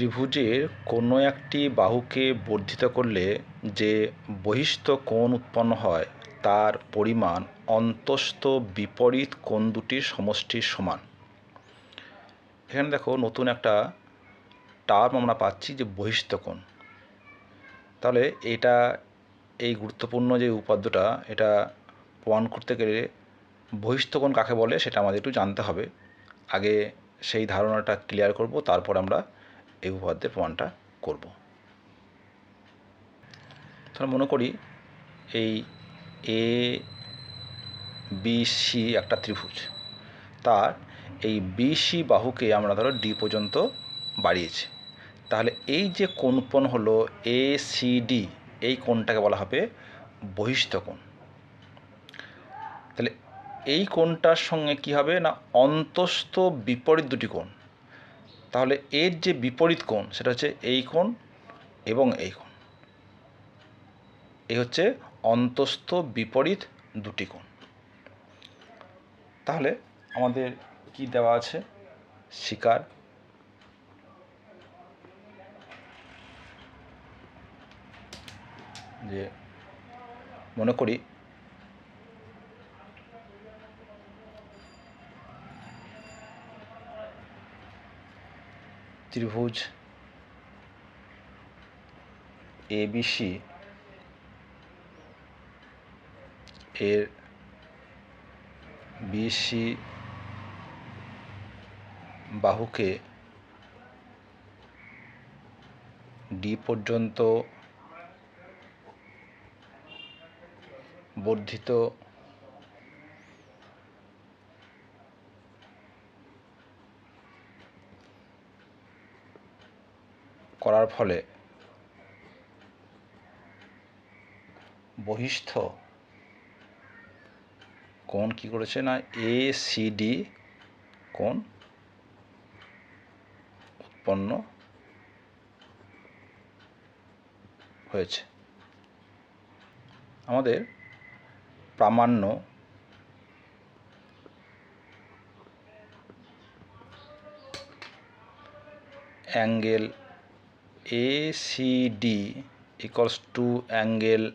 ত্রিভুজের কোনো একটি বাহুকে বর্ধিত করলে যে বহিস্থ কোণ উৎপন্ন হয়, তার পরিমাণ অন্তস্থ বিপরীত কোণ দুটির সমষ্টির সমান। এখানে দেখো নতুন একটা টার্ম আমরা পাচ্ছি যে বহিস্থ কোণ। তাহলে এটা, এই গুরুত্বপূর্ণ যে উপাদ্যটা, এটা প্রমাণ করতে গেলে বহিস্থ কোণ কাকে বলে সেটা আমাদের একটু জানতে হবে। আগে সেই ধারণাটা ক্লিয়ার করব, তারপর আমরা এই উপপাদ্যের প্রমাণটা করব। তাহলে মনে করি এই এ বি সি একটা ত্রিভুজ। তার এই বিসি বাহুকে আমরা ধরো ডি পর্যন্ত বাড়িয়েছি। তাহলে এই যে কোণ উৎপন্ন হলো এ সি ডি এই কোণটাকে বলা হবে বহিস্থ কোণ। তাহলে এই কোণটার সঙ্গে কি হবে না অন্তস্থ বিপরীত দুটি কোণ? তাহলে এর যে বিপরীত কোণ, সেটা হচ্ছে এই কোণ এবং এই কোণ। এই হচ্ছে অন্তস্থ বিপরীত দুটি কোণ। তাহলে আমাদের কি দেওয়া আছে? শিকার। যে মনে করি ত্রিভুজ এবিসি এর বিসি বাহুকে ডি পর্যন্ত বর্ধিত করার ফলে বহিস্থ কোন কি করেছে না? এ সি ডি কোন উৎপন্ন হয়েছে। আমাদের প্রামাণ্য angle A C D equals two angle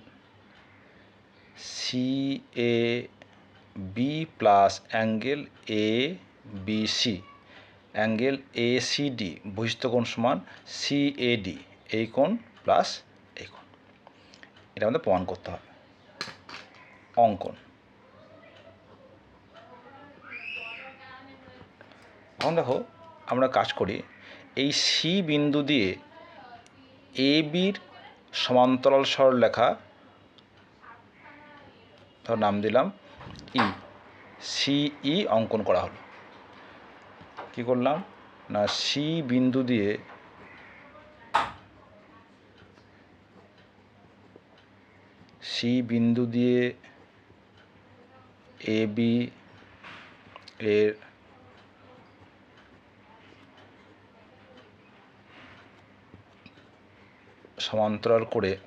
C A B plus angle A B C angle A C D বহিস্থ কোণ সমান সি এ ডি এই কোণ প্লাস এই কোণ। এটা আমাদের প্রমাণ করতে হবে। অঙ্কন। এখন দেখো, আমরা কাজ করি, এই সি বিন্দু দিয়ে এ বির সমান্তরাল সরল লেখা, ধর নাম দিলাম, ই, সিই অঙ্কন করা হলো। কি করলাম? না, সি বিন্দু দিয়ে সি বিন্দু দিয়ে এ বি এর সমান্তরাল করে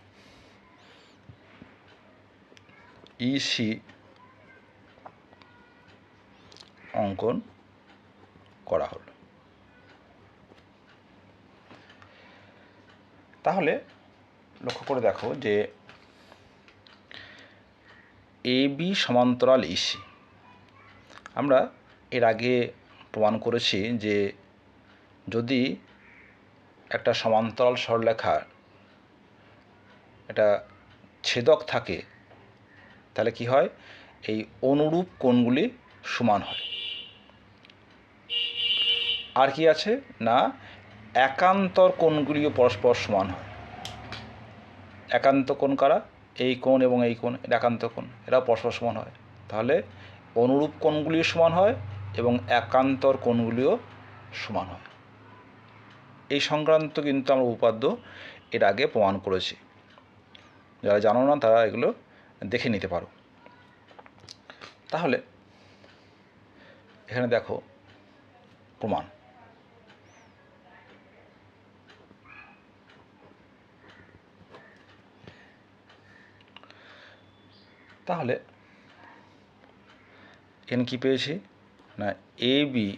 ইসি অঙ্কন করা হলো। তাহলে লক্ষ্য করে দেখো যে এ বি সমান্তরাল ইসি আমরা এর আগে প্রমাণ করেছি যে যদি একটা সমান্তরাল সরলেখার এটা ছেদক থাকে, তাহলে কি হয়? এই অনুরূপ কোণগুলি সমান হয়। আর কি আছে? না, একান্তর কোণগুলিও পরস্পর সমান হয়। একান্ত কোণ কারা? এই কোণ এবং এই কোণ একান্ত কোণ এরাও পরস্পর সমান হয়। তাহলে অনুরূপ কোণগুলিও সমান হয় এবং একান্তর কোণগুলিও সমান হয়। এই সংক্রান্ত কিন্তু আমরা উপাদ্য এর আগে প্রমাণ করেছি। যারা জানো না, তারা এগুলো দেখে নিতে পারো। তাহলে, এখানে দেখো প্রমাণ। তাহলে, এখানে কী পেয়েছি? না, এ, বি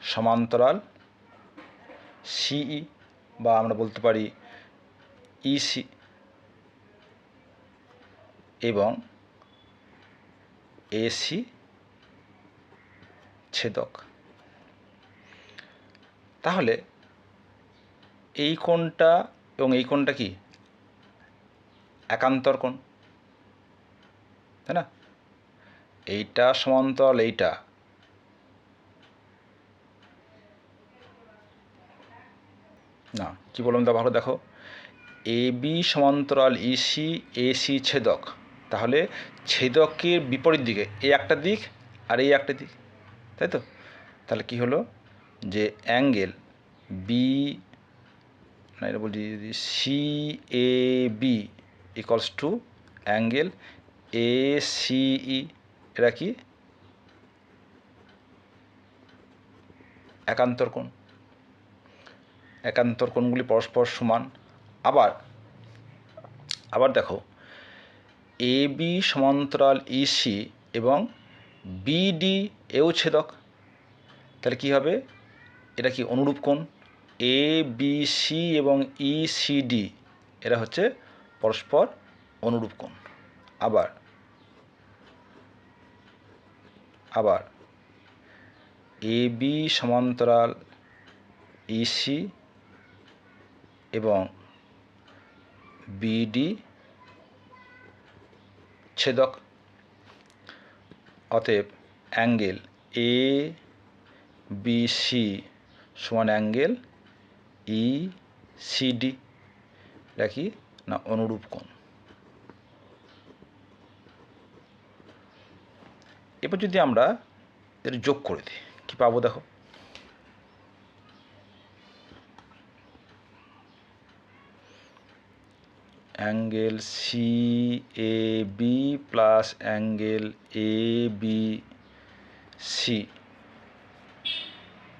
সমান্তরাল সিই বা আমরা বলতে পারি ইসি এবং এসি ছেদক। তাহলে এই কোণটা এবং এই কোণটা কি? একান্তর কোণ, তাই না? এইটা সমান্তরাল, এইটা। না, কি বললাম তা ভালো দেখো। এ বি সমান্তরাল ইসি এসি ছেদক। তাহলে ছেদকের বিপরীত দিকে এই একটা দিক আর এই একটা দিক, তাই তো? তাহলে কি হলো? যে অ্যাঙ্গেল বি না, এটা বলছি যদি C A B equals to angle A C E এটা কি? একান্তর কোণ। একান্তর কোণগুলি পরস্পর সমান। আবার আবার দেখো এ বি সমান্তরাল ইসি এবং বিডি এও ছেদক তাহলে কী হবে? এটা কি অনুরূপ কোণ? এ, বি, সি এবং ই, সি, ডি। এরা হচ্ছে পরস্পর অনুরূপ কোণ। আবার আবার, এ বি সমান্তরাল ইসি এবং বিডি ছেদক। অতএব অ্যাঙ্গেল এ বি সি সমান অ্যাঙ্গেল ই সিডি এটা কি না, অনুরূপ কোণ। এবার যদি আমরা এর যোগ করে দিই, কী পাবো দেখো? Angle C A B plus angle A B C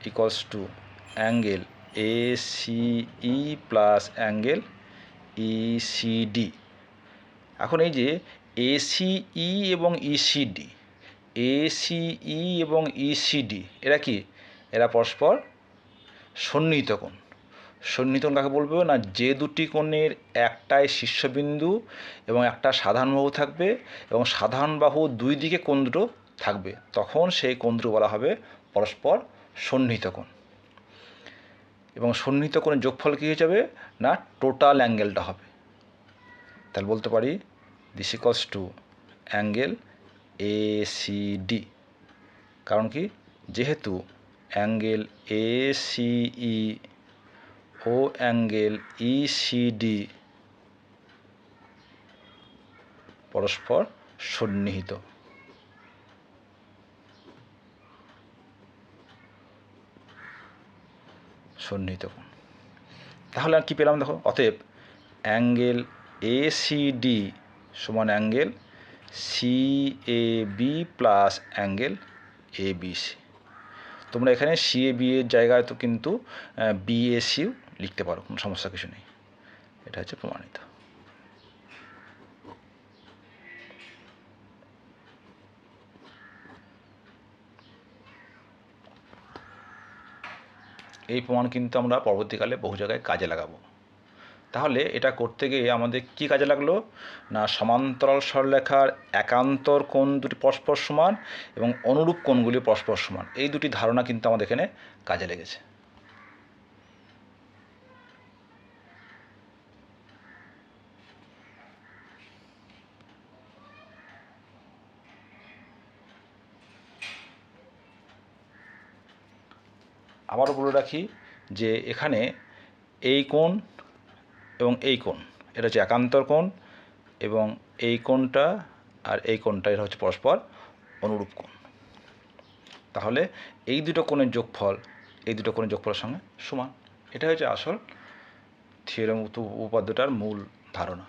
equals to angle A C E plus angle E C D এখন এই যে এ সি ই এবং ইসিডি ই এবং ইসিডি এরা কি? এরা পরস্পর সন্নিহিত কোণ। সন্নিহিত কোণ কাকে বলব না, যে দুটি কোণের একটাই শীর্ষবিন্দু এবং একটা সাধারণ বাহু থাকবে এবং সাধারণ বাহু দুই দিকে কোণ থাকবে। তখন সেই কোণ দুটো বলা হবে পরস্পর সন্নিহিত কোণ। এবং সন্নিহিত কোণের যোগফল কী হয়ে যাবে? না টোটাল অ্যাঙ্গেলটা হবে। তাহলে বলতে পারি this equals to angle A C D কারণ কি? যেহেতু অ্যাঙ্গেল এ সিই ও অ্যাঙ্গেল ইসিডি পরস্পর সন্নিহিত। সন্নিহিত তাহলে আর কি পেলাম দেখো? অতএব অ্যাঙ্গেল এ সি ডি সমান angle C A B plus angle A B C তোমরা এখানে সি এ বি এর জায়গায় তো কিন্তু বি এ সিও লিখতে পারো, কোনো সমস্যা কিছু নেই। এটা হচ্ছে প্রমাণিত। এই প্রমাণ কিন্তু আমরা পরবর্তীকালে বহু জায়গায় কাজে লাগাবো। তাহলে এটা করতে গিয়ে আমাদের কি কাজে লাগল? না, সমান্তরাল সরলেখার একান্তর কোণ দুটি পরস্পর সমান এবং অনুরূপ কোণগুলি পরস্পর সমান। এই দুটি ধারণা কিন্তু আমাদের এখানে কাজে লেগেছে। আবারও বলে রাখি যে এখানে এই কোণ এবং এই কোণ, এটা হচ্ছে একান্তর কোণ এবং এই কোণটা আর এই কোণটা, এটা হচ্ছে পরস্পর অনুরূপ কোণ। তাহলে এই দুটো কোণের যোগফল, এই দুটো কোণের যোগফলের সঙ্গে সমান। এটা হচ্ছে আসল থিওরেম উপাদ্যটার মূল ধারণা।